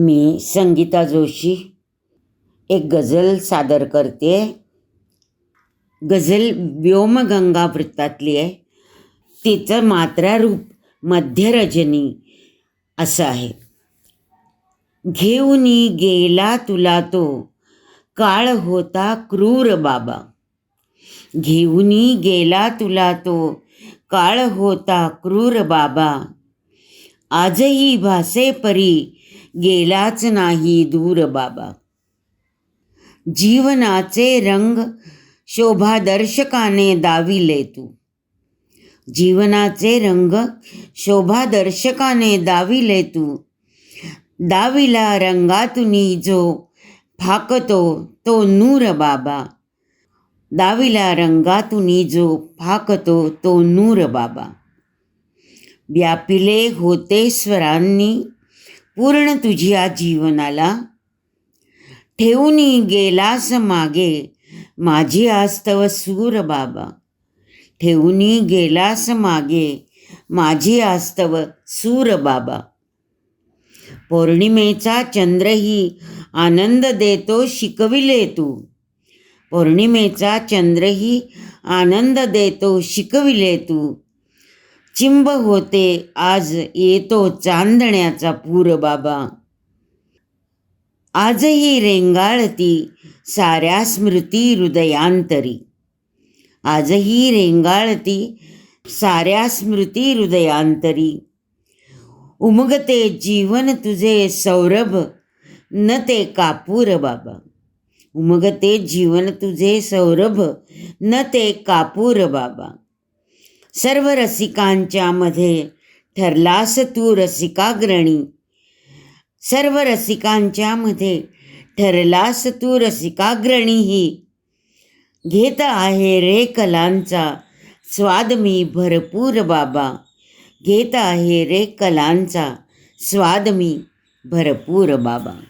मी संगीता जोशी एक गझल सादर करते. गझल व्योमगंगा वृत्तातली आहे. तिचं मात्रारूप मध्यरजनी असं आहे. घेऊनी गेला तुला तो काळ होता क्रूर बाबा. घेऊनी गेला तुला तो काळ होता क्रूर बाबा. आजही भासे परी गेलाच नाही दूर बाबा. जीवनाचे रंग शोभादर्शकाने दाविले तू. जीवनाचे रंग शोभादर्शकाने दाविले तू. दाविला रंगातुनी जो फाकतो तो नूर बाबा. दाविला रंगातुनी जो फाकतो तो नूर बाबा. व्यापिले होते स्वरांनी पूर्ण तुझ्या जीवनाला ठेवूनी गेलास मागे. माझी आस्तव सूर बाबा ठेवूनी गेलास मागे. माझी आस्तव सूर बाबा. पौर्णिमेचा चंद्रही आनंद देतो शिकविले तू. पौर्णिमेचा चंद्रही आनंद देतो शिकविले तू. चिंब होते आज येतो चांदण्याचा पूर बाबा. आजही रेंगाळती साऱ्या स्मृती हृदयांतरी. आजही रेंगाळती साऱ्या स्मृती हृदयांतरी. उमगते जीवन तुझे सौरभ न ते कापूर बाबा. उमगते जीवन तुझे सौरभ न ते कापूर बाबा. सर्व रसिकांच्या मध्ये ठरलास तू रसिकाग्रणी. सर्व रसिकांच्या मध्ये ठरलास तू रसिकाग्रणीही. घेत आहे रे कलांचा स्वाद मी भरपूर बाबा. घेत आहे रे कलांचा स्वाद मी भरपूर बाबा.